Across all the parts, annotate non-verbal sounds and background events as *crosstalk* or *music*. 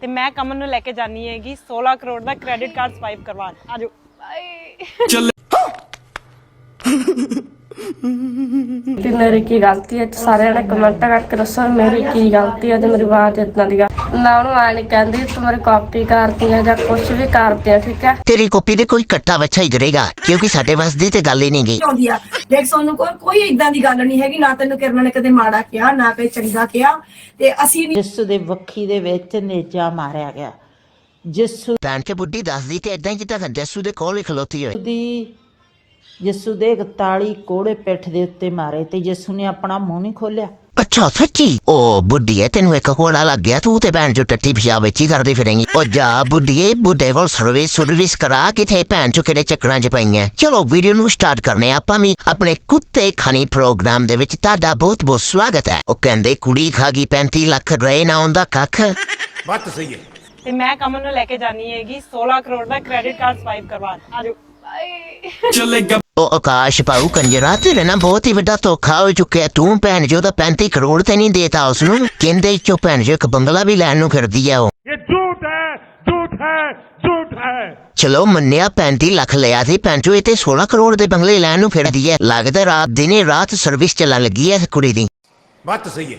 ਤੇ ਮੈਂ ਕਮਨ ਨੂੰ ਲੈ ਕੇ ਜਾਣੀ ਹੈਗੀ 16 ਕਰੋੜ ਦਾ ਕ੍ਰੈਡਿਟ ਕਾਰਡ ਸਵਾਈਪ ਕਰਵਾਉਣ। ਆਜੋ। *laughs* ਮੇਰੀ ਕੀ ਗਲਤੀ ਹੈ? ਸਾਰਿਆਂ ਨੇ ਕਮੈਂਟ ਕਰਕੇ ਦੱਸੋ ਮੇਰੀ ਕੀ ਗਲਤੀ ਹੈ ਤੇ ਮੇਰੀ ਬਾਤ ਇਦਾਂ ਦੀ ਆ। ਮੈਂ ਉਹਨੂੰ ਆ ਨਹੀਂ ਕਹਿੰਦੀ ਤੂੰ ਮੇਰੀ ਕਾਪੀ ਕਰਦੀ ਆ ਜਾਂ ਕੁਝ ਵੀ ਕਰਦੀ ਆ ਠੀਕ ਹੈ? ਤੇਰੀ ਕਾਪੀ ਦੇ ਕੋਈ ਕੱਟਾ ਵੱਛਾ ਹੀ ਕਰੇਗਾ ਕਿਉਂਕਿ ਸਾਡੇ ਵੱਸ ਦੀ ਤੇ ਗੱਲ ਹੀ ਨਹੀਂ ਗਈ। ਆਉਂਦੀ ਆ। ਦੇਖ ਸੋਨੂੰ ਕੋਲ ਕੋਈ ਇਦਾਂ ਦੀ ਗੱਲ ਨਹੀਂ ਹੈਗੀ ਨਾ ਤੈਨੂੰ ਕਿਰਨ ਨੇ ਕਦੇ ਮਾੜਾ ਕਿਹਾ ਨਾ ਕਦੇ ਚੰਗਾ ਕਿਹਾ ਤੇ ਅਸੀਂ ਵੀ ਜਿਸ ਦੇ ਵੱਖੀ ਦੇ ਵਿੱਚ ਨੇਜਾ ਮਾਰਿਆ ਗਿਆ। ਜਿਸ ਭੈਣ ਕੇ ਬੁੱਢੀ ਦੱਸਦੀ ਤੇ ਏਦਾਂ ਹੀ ਜਿੱਦਾਂ ਜੱਸੂ ਦੇ ਕੋਲ ਹੀ ਖਲੋਤੀ ਹੋਏ ਦੀ ਯਿਸੂ ਦੇ 41 ਕੋੜੇ ਪਿੱਠ ਦੇ ਉੱਤੇ ਮਾਰੇ ਤੇ ਯਿਸੂ ਨੇ ਆਪਣਾ ਮੂੰਹ ਨਹੀਂ ਖੋਲਿਆ ਅੱਛਾ ਸੱਚੀ? ਓ ਬੁੱਢੀਏ ਤੈਨੂੰ ਇੱਕ ਕੋੜਾ ਲੱਗ ਗਿਆ। ਤੂੰ ਤੇ ਭੈਣ ਜੋ ਟੱਟੀ ਪਿਸ਼ਾ ਵਿੱਚ ਹੀ ਕਰਦੀ ਫਿਰੇਂਗੀ। ਓ ਜਾ ਬੁੱਢੀਏ ਬੁੱਢੇ ਕੋਲ ਸਰਵਿਸ ਸਰਵਿਸ ਕਰਾ ਕਿਥੇ ਭੈਣ ਚੋ ਕਿਹੜੇ ਚੱਕਰਾਂ 'ਚ ਪਈਆਂ। ਚਲੋ ਵੀਡੀਓ ਨੂੰ ਸਟਾਰਟ ਕਰਨੇ। ਆਪਾਂ ਵੀ ਆਪਣੇ ਕੁੱਤੇ ਖਾਣੀ ਪ੍ਰੋਗਰਾਮ ਦੇ ਵਿੱਚ ਤੁਹਾਡਾ ਬਹੁਤ ਬਹੁਤ ਸਵਾਗਤ ਹੈ। ਉਹ ਕਹਿੰਦੇ ਕੁੜੀ ਖਾ ਗਈ 35 ਲੱਖ ਰਹੇ ਨਾ ਆਉਂਦਾ ਕੱਖ। ਬਾਤ ਸਹੀ ਹੈ। ਤੇ ਮੈਂ ਕਮਨ ਨੂੰ ਲੈ ਕੇ ਜਾਣੀ ਹੈਗੀ 16 ਕਰੋੜ ਦਾ ਕ੍ਰੈਡਿਟ ਕਾਰਡ ਸਵਾਈਪ ਕਰਵਾਉਣ ਆਜੋ। *laughs* ਉਹ ਆਕਾਸ਼ ਪਾਉ ਕੰਜਰਾ ਤੇਰੇ ਨਾਲ ਬਹੁਤ ਹੀ ਵੱਡਾ ਧੋਖਾ ਹੋ ਚੁੱਕਿਆ। ਤੂੰ ਭੈਣ ਜੋ ਦਾ 35 ਕਰੋੜ ਤੇ ਨਹੀਂ ਦੇਤਾ ਉਸ ਨੂੰ ਕਹਿੰਦੇ ਚੋ ਭੈਣ ਜੋ ਇੱਕ ਬੰਗਲਾ ਵੀ ਲੈਣ ਨੂੰ ਫਿਰਦੀ ਆ ਉਹ। ਇਹ ਝੂਠ ਹੈ ਝੂਠ ਹੈ ਝੂਠ ਹੈ। ਚਲੋ ਮੰਨਿਆ 35 ਲੱਖ ਲਿਆ ਸੀ। ਪੈਂਚੋ ਇਹ ਤੇ 16 ਕਰੋੜ ਦੇ ਬੰਗਲੇ ਲੈਣ ਨੂੰ ਫਿਰਦੀ ਹੈ। ਲੱਗਦਾ ਰਾਤ ਦਿਨੇ ਰਾਤ ਸਰਵਿਸ ਚੱਲਣ ਲੱਗੀ ਹੈ ਇਸ ਕੁੜੀ ਦੀ। ਬਾਤ ਸਹੀ ਹੈ।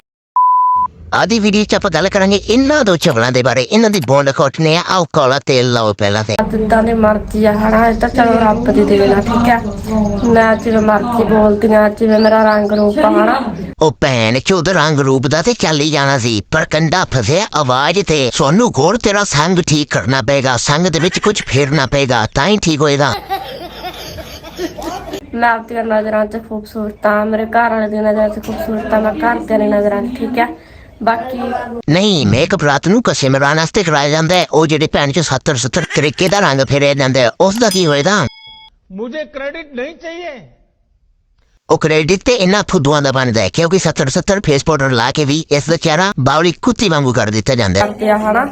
ਆਦੀ ਵੀਡੀਓ ਚ ਆਪਾਂ ਗੱਲ ਕਰਾਂਗੇ ਇਹਨਾਂ ਦੋ ਚਵਲਾਂ ਦੇ ਬਾਰੇ ਇਹਨਾਂ ਦੀ ਬੌਂਡ ਖੋਟਨੇ ਆ ਆਓ ਕੋਲਾ ਤੇਲ ਲਾਓ ਪਹਿਲਾਂ ਤੇ ਜਿੱਦਾਂ ਦੀ ਮਰਜ਼ੀ ਆ ਹਨਾ ਇਹ ਤਾਂ ਚਲੋ ਰੱਬ ਦੀ ਦੇਣ ਆ ਠੀਕ ਹੈ ਮੈਂ ਜਿਵੇਂ ਮਰਜ਼ੀ ਬੋਲਦੀ ਆ ਜਿਵੇਂ ਮੇਰਾ ਰੰਗ ਰੂਪ ਆ ਹਨਾ ਉਹ ਭੈਣ ਚੋਦ ਰੰਗ ਰੂਪ ਦਾ ਤੇ ਚੱਲ ਹੀ ਜਾਣਾ ਸੀ ਪਰ ਕੰਡਾ ਫਸਿਆ ਆਵਾਜ਼ ਤੇ ਸੋਨੂੰ ਘੋਰ ਤੇਰਾ ਸੰਗ ਠੀਕ ਕਰਨਾ ਪਏਗਾ ਸੰਗ ਦੇ ਵਿੱਚ ਕੁਝ ਫੇਰਨਾ ਪਏਗਾ ਤਾਂ ਹੀ ਠੀਕ ਹੋਏਗਾ ਮੈਂ ਆਪਣੀਆਂ ਨਜ਼ਰਾਂ 'ਚ ਖੂਬਸੂਰਤ ਆ ਮੇਰੇ ਘਰ ਵਾਲੇ ਦੀ ਨਜ਼ਰਾਂ 'ਚ ਖੂਬਸੂਰਤ ਆ ਮੈਂ ਘਰ ਦੇ ਨਜ਼ਰਾਂ 'ਚ ਠੀਕ ਹੈ ਬਾਕੀ ਨਹੀਂ ਮੇਕਅਪ ਰਾਤ ਨੂੰ ਕਸੇ ਮਰਾਨ ਵਾਸਤੇ ਕਰਾਇਆ ਜਾਂਦਾ ਹੈ ਉਹ ਜਿਹੜੇ ਭੈਣ ਚ 70 70 ਤਰੀਕੇ ਦਾ ਰੰਗ ਫੇਰਿਆ ਜਾਂਦਾ ਉਸ ਦਾ ਕੀ ਹੋਏਗਾ ਮੁਝੇ ਕ੍ਰੈਡਿਟ ਨਹੀਂ ਚਾਹੀਏ। ਉਹ ਕ੍ਰੈਡਿਟ ਤੇ ਇਹਨਾਂ ਫੁੱਦੂਆਂ ਦਾ ਬਣਦਾ ਹੈ ਕਿਉਂਕਿ 70 70 ਫੇਸ ਪਾਊਡਰ ਲਾ ਕੇ ਵੀ ਇਸ ਦਾ ਚਿਹਰਾ ਬਾਵਲੀ ਕੁੱਤੀ ਵਾਂਗੂ ਕਰ ਦਿੱਤਾ ਜਾਂਦਾ ਹੈ। ਕਰਦੇ ਆ ਹਨਾ?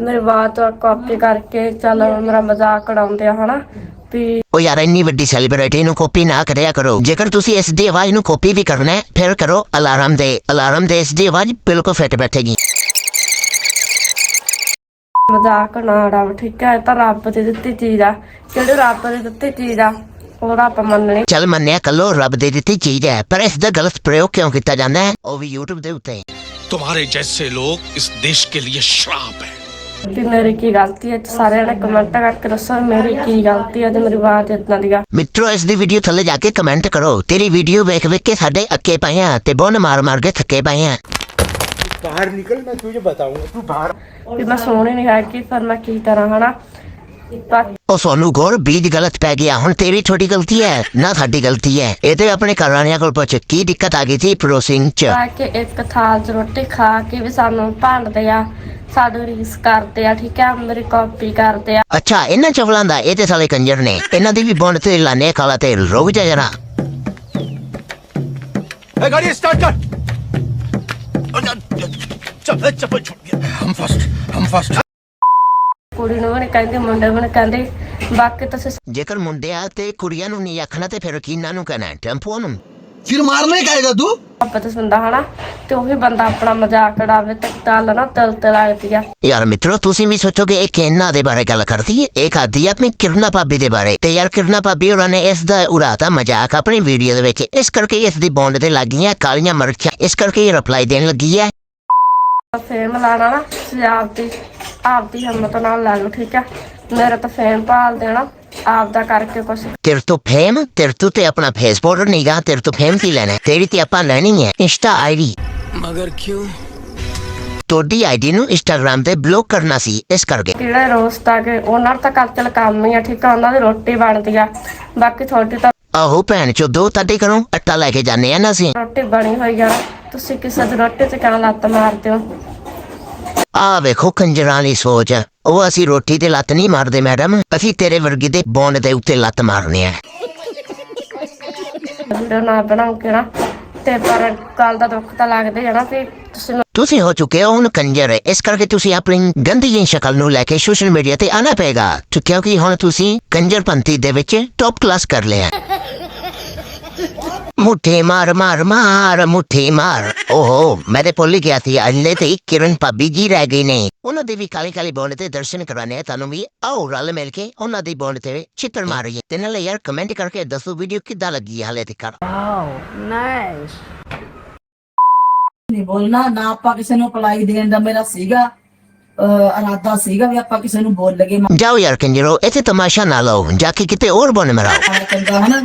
ਮੇਰੀ ਬਾਤ ਕਾਪੀ ਕਰਕੇ ਚੱਲ ਮੇਰਾ ਮਜ਼ਾਕ ਉਡਾਉਂਦੇ ਆ ਹਨਾ? ਵੀ ਉਹ ਯਾਰ ਇੰਨੀ ਵੱਡੀ ਸੈਲੀਬ੍ਰਿਟੀ ਨੂੰ ਕਾਪੀ ਨਾ ਕਰਿਆ ਕਰੋ ਜੇਕਰ ਤੁਸੀਂ ਇਸ ਦੀ ਆਵਾਜ਼ ਨੂੰ ਕਾਪੀ ਵੀ ਕਰਨਾ ਹੈ ਫਿਰ ਕਰੋ ਅਲਾਰਮ ਦੇ ਅਲਾਰਮ ਦੇ ਇਸ ਦੀ ਆਵਾਜ਼ ਬਿਲਕੁਲ ਫਿੱਟ ਬੈਠੇਗੀ ਮਜ਼ਾਕ ਨਾ ਉਡਾਓ ਠੀਕ ਹੈ ਇਹ ਤਾਂ ਰੱਬ ਦੀ ਦਿੱਤੀ ਚੀਜ਼ ਆ ਜਿਹੜੀ ਰੱਬ ਦੀ ਦਿੱਤੀ ਚੀਜ਼ ਆ ਉਹਦਾ ਆਪਾਂ ਮੰਨਣੀ ਚੱਲ ਮੰਨਿਆ ਕੱਲੋ ਰੱਬ ਦੇ ਦਿੱਤੀ ਚੀਜ਼ ਹੈ ਪਰ ਇਸ ਦਾ ਗਲਤ ਪ੍ਰਯੋਗ ਕਿਉਂ ਕੀਤਾ ਜਾਂਦਾ ਹੈ ਉਹ ਵੀ YouTube ਦੇ ਉੱਤੇ तुम्हारे जैसे लोग इस देश के लिए श्राप है ਵੀ ਮੇਰੀ ਕੀ ਗਲਤੀ ਹੈ ਸਾਰਿਆਂ ਨੇ ਕਮੈਂਟ ਕਰਕੇ ਦੱਸੋ ਮੇਰੀ ਕੀ ਗਲਤੀ ਹੈ ਤੇ ਮੇਰੀ ਬਾਤ ਇਦਾਂ ਦੀ ਆ। ਮਿੱਤਰੋ ਇਸ ਦੀ ਵੀਡੀਓ ਥੱਲੇ ਜਾ ਕੇ ਕਮੈਂਟ ਕਰੋ। ਤੇਰੀ ਵੀਡੀਓ ਵੇਖ ਵੇਖ ਕੇ ਸਾਡੇ ਅੱਕੇ ਪਏ ਆ ਤੇ ਬੋਨ ਮਾਰ ਮਾਰ ਕੇ ਥੱਕੇ ਪਏ ਆ। ਬਾਹਰ ਨਿਕਲ ਮੈਂ ਤੁਝੇ ਬਤਾਉਂਗਾ ਤੂੰ ਬਾਹਰ ਵੀ ਮੈਂ ਸੋਹਣੀ ਨਹੀਂ ਹੈ ਕਿ ਪਰ ਮੈਂ ਕੀ ਕਰਾਂ ਹਨਾ? ਉਹ ਸੋਨੂੰ ਗੌਰ ਬੀਜ ਗਲਤ ਪੈ ਗਿਆ ਹੁਣ ਤੇਰੀ ਛੋਟੀ ਗਲਤੀ ਹੈ ਨਾ ਸਾਡੀ ਗਲਤੀ ਹੈ ਇਹ ਤੇ ਆਪਣੇ ਘਰ ਵਾਲਿਆਂ ਕੋਲ ਪੁੱਛ ਕੀ ਦਿੱਕਤ ਆ ਗਈ ਸੀ ਪ੍ਰੋਸਿੰਗ ਚ ਆ ਕੇ ਇੱਕ ਥਾਲ 'ਚ ਰੋਟੀ ਖਾ ਕੇ ਵੀ ਸਾਨੂੰ ਭਾਂਡਦੇ ਆ ਸਾਡੀ ਰੀਸ ਕਰਦੇ ਆ ਠੀਕ ਹੈ ਮੇਰੀ ਕਾਪੀ ਕਰਦੇ ਆ ਅੱਛਾ ਇਹਨਾਂ ਚਵਲਾਂ ਦਾ ਇਹ ਤੇ ਸਾਲੇ ਕੰਜਰ ਨੇ ਇਹਨਾਂ ਦੀ ਵੀ ਬੌਂਡ ਤੇ ਲਾਣੇ ਕਾਲਾ ਤੇਲ ਰੁਕ ਜਾ ਜਰਾ ए गाड़ी स्टार्ट कर चप्पल चप्पल छूट गया हम फर्स्ट हम फर्स्ट ਕੁੜੀ ਨੂੰ ਵੀ ਨੀ ਕਹਿੰਦੀ ਮੁੰਡੇ ਨੂੰ ਵੀ ਨੀ ਕਹਿੰਦੀ ਬਾਕੀ ਤੁਸੀਂ ਜੇਕਰ ਮੁੰਡਿਆਂ ਤੇ ਕੁੜੀਆਂ ਨੂੰ ਨਹੀਂ ਆਖਣਾ ਤੇ ਫਿਰ ਕਿਨਾਂ ਨੂੰ ਕਹਿਣਾ ਟੈਂਪੋ ਨੂੰ फिर मारने का आएगा तू ਆਪਸ ਵਿੱਚ ਹੁੰਦਾ ਹਨਾ ਤੇ ਉਹੀ ਬੰਦਾ ਆਪਣਾ ਮਜ਼ਾਕ ਉਡਾਵੇ ਤੇ ਗੱਲ ਨਾ ਦਿਲ ਤੇ ਲੱਗਦੀ ਆ ਯਾਰ ਮਿੱਤਰੋ ਤੁਸੀਂ ਵੀ ਸੋਚੋਗੇ ਇਹ ਕਿੰਨਾ ਦੇ ਬਾਰੇ ਗੱਲ ਕਰਦੀ ਹੈ ਇਹ ਕਰਦੀ ਹੈ ਆਪਣੀ ਕਿਰਨਾ ਭਾਬੀ ਦੇ ਬਾਰੇ ਤੇ ਯਾਰ ਕਿਰਨਾ ਭਾਬੀ ਉਹਨਾਂ ਨੇ ਇਸ ਦਾ ਉਡਾਤਾ ਮਜ਼ਾਕ ਆਪਣੀ ਵੀਡੀਓ ਦੇ ਵਿੱਚ ਇਸ ਕਰਕੇ ਇਸ ਦੀ ਬੌਂਡ ਤੇ ਲੱਗੀਆਂ ਕਾਲੀਆਂ ਮਰਚਾਂ ਇਸ ਕਰਕੇ ਇਹ ਰਿਪਲਾਈ ਦੇਣ ਲੱਗੀ ਹੈ ਫੇਮ ਲਾਣਾ ਨਾ ਸਜਾਵਟੀ ਆਪਦੀ ਹਿੰਮਤ ਨਾਲ ਲਾ ਲਓ ਠੀਕ ਹੈ ਮੇਰਾ ਤਾਂ ਫੇਮ ਭਾਲ ਦੇਣਾ ਆਪਦਾ ਕਰਕੇ ਕੁਛ। ਤੇਰੇ ਤੋਂ ਫੇਮ ਤੇਰੇ ਤੋਂ ਤੇ ਆਪਣਾ ਫੇਸ ਪਾਊਡਰ ਨਹੀਂ ਗਾ ਤੇਰੇ ਤੋਂ ਫੇਮ ਕੀ ਲੈਣਾ? ਤੇਰੀ ਤੇ ਆਪਾਂ ਲੈਣੀ ਹੈ ਇੰਸਟਾ ਆਈਡੀ। ਮਗਰ ਕਿਉਂ? ਤੁਹਾਡੀ ਆਈਡੀ ਨੂੰ ਇੰਸਟਾਗ੍ਰam ਤੇ ਬਲੌਕ ਕਰਨਾ ਸੀ ਇਸ ਕਰਕੇ। ਕਿਹੜੇ ਰੋਸਟ ਆ ਗਏ ਉਹਨਾਂ ਦਾ ਤਾਂ ਕੱਚਲ ਕੰਮ ਹੀ ਆ ਠੀਕ ਆ? ਉਹਨਾਂ ਦੀ ਰੋਟੀ ਬਣਦੀ ਆ। ਬਾਕੀ ਤੁਹਾਡੀ ਤਾਂ ਆਹੋ ਭੈਣ ਚੋ ਦੋ ਤੁਹਾਡੇ ਘਰੋਂ ਅੱਟਾ ਲੈ ਕੇ ਜਾਂਦੇ ਆ ਨਾ ਅਸੀਂ। ਰੋਟੀ ਬਣੀ ਹੋਈ ਆ। ਤੁਸੀਂ ਕਿਸੇ ਦੀ ਰੋਟੀ 'ਚ ਕਿਉਂ ਲੱਤ ਮਾਰਦੇ ਹੋ? ਆ ਵੇਖੋ ਕੰਜਰਾਂ ਵਾਲੀ ਸੋਚ। ਉਹ ਅਸੀਂ ਰੋਟੀ ਤੇ ਲੱਤ ਨਹੀਂ ਮਾਰਦੇ ਮੈਡਮ। ਅਸੀਂ ਤੇਰੇ ਵਰਗੀ ਦੇ ਬੌਂਡ ਦੇ ਉੱਤੇ ਲੱਤ ਮਾਰਨੇ ਆ। ਵੀਡੀਓ ਨਾ ਬਣਾਓ ਕਿਹੜਾ। ਤੇ ਪਰ ਕੱਲ ਦਾ ਦੁੱਖ ਤਾਂ ਲੱਗਦਾ ਹੀ ਨਾ ਵੀ ਤੁਸੀਂ ਤੁਸੀਂ ਹੋ ਚੁੱਕੇ ਹੋ ਹੁਣ ਕੰਜਰ। ਇਸ ਕਰਕੇ ਤੁਸੀਂ ਆਪਣੀ ਗੰਦੀ ਜਿਹੀ ਸ਼ਕਲ ਨੂੰ ਲੈ ਕੇ ਸੋਸ਼ਲ ਮੀਡੀਆ ਤੇ ਆਣਾ ਪਏਗਾ। ਤੇ ਕਿਉਂਕਿ ਹੁਣ ਤੁਸੀਂ ਕੰਜਰਪੰਤੀ ਦੇ ਵਿੱਚ ਟੌਪ ਕਲਾਸ ਕਰ ਲਿਆ। ਮੁੱਠੀ ਮਾਰ ਮਾਰ ਮਾਰ ਮੁੱਠੀ ਮਾਰ। ਓਹੋ ਮੈਂ ਤੇ ਭੁੱਲ ਹੀ ਗਿਆ ਸੀ ਅਜਲੇ ਤੇ ਇੱਕ ਕਿਰਨ ਭਾਬੀ ਜੀ ਰਹਿ ਗਏ ਨੇ। ਉਹਨਾਂ ਦੇ ਵੀ ਕਾਲੀ ਕਾਲੀ ਬੋਂਡ ਤੇ ਦਰਸ਼ਨ ਕਰਾਣੇ ਆ ਤੁਹਾਨੂੰ ਵੀ ਆਓ ਰਲ ਮਿਲ ਕੇ ਉਹਨਾਂ ਦੀ ਬੋਂਡ ਤੇ ਚਿੱਤਰ ਮਾਰੀਏ। ਤੇ ਨਾਲੇ ਯਾਰ ਕਮੈਂਟ ਕਰਕੇ ਦੱਸੋ ਵੀਡੀਓ ਕਿੱਦਾਂ ਲੱਗੀ ਹਾਲੇ ਤੱਕ? ਨਹੀਂ ਬੋਲਣਾ ਨਾ ਆਪਾਂ ਕਿਸੇ ਨੂੰ ਪਲਾਈ ਦੇਣ ਦਾ ਮੇਰਾ ਸੀਗਾ ਅਹ, ਇਰਾਦਾ ਸੀਗਾ ਵੀ ਆਪਾਂ ਕਿਸੇ ਨੂੰ ਬੋਲ ਲਗੇ ਜਾਓ ਯਾਰ ਕੰਜਰੋ ਇੱਥੇ ਤਮਾਸ਼ਾ ਨਾ ਲਾਓ ਜਾ ਕੇ ਕਿਤੇ ਹੋਰ ਬੋਨ ਮਰਾਓ। ਹਨਾ?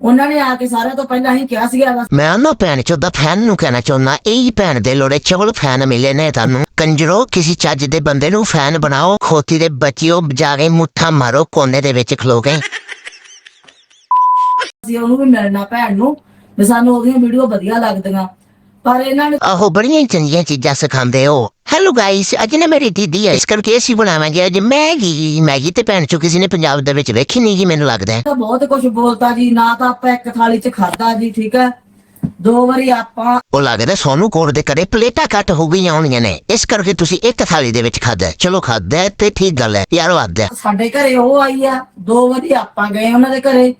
ਉਹਨਾਂ ਨੇ ਆ ਕੇ ਸਾਰਿਆਂ ਤੋਂ ਪਹਿਲਾਂ ਹੀ ਕਿਹਾ ਸੀਗਾ ਮੈਂ ਨਾ ਭੈਣ ਚੋਦਾ ਫੈਨ ਨੂੰ ਕਹਿਣਾ ਚਾਹੁੰਦਾ ਇਹ ਭੈਣ ਦੇ ਲੋੜੇ ਚਵਲ ਫੈਨ ਮਿਲੇ ਨੇ ਤੁਹਾਨੂੰ। ਕੰਜਰੋ ਕਿਸੇ ਚੱਜ ਦੇ ਬੰਦੇ ਨੂੰ ਫੈਨ ਬਣਾਓ ਖੋਤੀ ਦੇ ਬੱਚਿਓ ਜਾ ਕੇ ਮੁੱਠਾ ਮਾਰੋ ਕੋਨੇ ਦੇ ਵਿੱਚ ਖਲੋ ਕੇ। ਅਸੀਂ ਉਹਨੂੰ ਵੀ ਮਿਲਣਾ ਭੈਣ ਨੂੰ ਵੀ ਸਾਨੂੰ ਉਹਦੀਆਂ ਵੀਡੀਓ ਵਧੀਆ ਲੱਗਦੀਆਂ। ਪਰ ਇਹਨਾਂ ਨੇ ਆਹੋ ਬੜੀਆਂ ਹੀ ਚੰਗੀਆਂ ਚੀਜ਼ਾਂ ਸਿਖਾਉਂਦੇ ਹੋ ਹੈਲੋ ਗਾਇਸ ਅੱਜ ਨਾ ਮੇਰੀ ਦੀਦੀ ਹੈ ਇਸ ਕਰਕੇ ਅਸੀਂ ਬਣਾਵਾਂਗੇ ਅੱਜ ਮੈਗੀ ਮੈਗੀ ਤੇ ਭੈਣ ਚੋ ਕਿਸੇ ਨੇ ਪੰਜਾਬ ਦੇ ਵਿੱਚ ਵੇਖੀ ਨਹੀਂ ਜੀ ਮੈਨੂੰ ਲੱਗਦਾ ਹੈ। ਤਾਂ ਬਹੁਤ ਕੁਝ ਬੋਲਤਾ ਜੀ ਨਾ ਤਾਂ ਆਪਾਂ ਇੱਕ ਥਾਲੀ 'ਚ ਖਾਦਾ ਜੀ ਠੀਕ ਹੈ? ਦੋ ਵਾਰੀ ਆਪਾਂ ਉਹ ਲੱਗਦਾ ਸੋਨੂੰ ਕੋਰ ਦੇ ਘਰੇ ਪਲੇਟਾਂ ਕੱਟ ਹੋ ਗਈਆਂ ਹੋਣੀਆਂ ਨੇ। ਇਸ ਕਰਕੇ ਤੁਸੀਂ ਇੱਕ ਥਾਲੀ ਦੇ ਵਿੱਚ ਖਾਦਾ ਹੈ। ਚਲੋ ਖਾਦਾ ਹੈ ਤੇ ਠੀਕ ਗੱਲ ਹੈ। ਯਾਰ ਵਾਦ ਸਾਡੇ ਘਰੇ ਉਹ ਆਈ ਆ ਦੋ ਵਾਰੀ ਆਪਾਂ ਗਏ ਉਹਨਾਂ ਦੇ ਘਰੇ।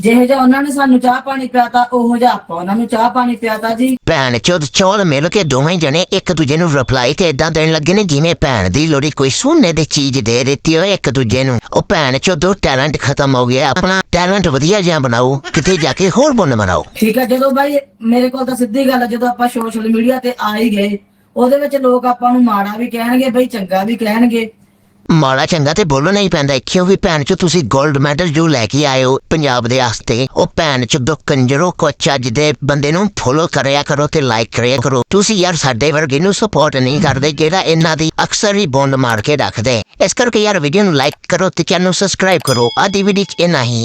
ਜਿਹੇ ਜਿਹਾ ਉਹਨਾਂ ਨੇ ਸਾਨੂੰ ਚਾਹ ਪਾਣੀ ਪਿਆਤਾ ਉਹੋ ਜਿਹਾ ਆਪਾਂ ਉਹਨਾਂ ਨੂੰ ਚਾਹ ਪਾਣੀ ਪਿਆਤਾ ਜੀ। ਭੈਣ ਚੋਦ ਚੌਲ ਮਿਲ ਕੇ ਦੋਵੇਂ ਜਣੇ ਇੱਕ ਦੂਜੇ ਨੂੰ ਰਿਪਲਾਈ ਤੇ ਇਦਾਂ ਦੇਣ ਲੱਗੇ ਨੇ ਜਿਵੇਂ ਭੈਣ ਦੀ ਲੋੜੀ ਕੋਈ ਸੋਨੇ ਦੀ ਚੀਜ਼ ਦੇ ਦਿੱਤੀ ਹੋਏ ਇੱਕ ਦੂਜੇ ਨੂੰ। ਉਹ ਭੈਣ ਚੋਦੋ ਟੈਲੈਂਟ ਖਤਮ ਹੋ ਗਿਆ ਆਪਣਾ ਟੈਲੈਂਟ ਵਧੀਆ ਜਿਹਾ ਬਣਾਓ ਕਿਤੇ ਜਾ ਕੇ ਹੋਰ ਬੁੰਨ ਬਣਾਓ। ਠੀਕ ਹੈ ਜਦੋਂ ਬਾਈ ਮੇਰੇ ਕੋਲ ਤਾਂ ਸਿੱਧੀ ਗੱਲ ਹੈ ਜਦੋਂ ਆਪਾਂ ਸੋਸ਼ਲ ਮੀਡੀਆ ਤੇ ਆ ਹੀ ਗਏ ਉਹਦੇ ਵਿੱਚ ਲੋਕ ਆਪਾਂ ਨੂੰ ਮਾੜਾ ਵੀ ਕਹਿਣਗੇ ਬਈ ਚੰਗਾ ਵੀ ਕਹਿਣਗੇ। ਮਾੜਾ ਚੰਗਾ ਤੇ ਬੋਲਣਾ ਹੀ ਪੈਂਦਾ ਕਿਉਂਕਿ ਭੈਣ ਚ, ਤੁਸੀਂ 골ਡ ਮੈਡਲ ਜੋ ਲੈ ਕੇ ਆਏ ਹੋ ਪੰਜਾਬ ਦੇ ਵਾਸਤੇ ਉਹ ਭੈਣ ਚ ਦੋ ਕੰਜਰੋ ਕੋ ਚੱਜ ਦੇ ਬੰਦੇ ਨੂੰ ਫੋਲੋ ਕਰਿਆ ਕਰੋ ਤੇ ਲਾਈਕ ਕਰਿਆ ਕਰੋ। ਤੁਸੀਂ ਯਾਰ ਸਾਡੇ ਵਰਗੇ ਨੂੰ ਸਪੋਰਟ ਨਹੀਂ ਕਰਦੇ, ਜਿਹੜਾ ਇਹਨਾਂ ਦੀ ਅਕਸਰ ਹੀ ਬੌਂਡ ਮਾਰ ਕੇ ਰੱਖਦੇ ਇਸ ਕਰਕੇ ਯਾਰ ਵੀਡੀਓ ਨੂੰ ਲਾਈਕ ਕਰੋ ਤੇ ਚੈਨਲ ਨੂੰ ਸਬਸਕ੍ਰਾਈਬ ਕਰੋ। ਆਦੀ ਵੀਡੀਓ ਚ ਇਹ ਨਹੀਂ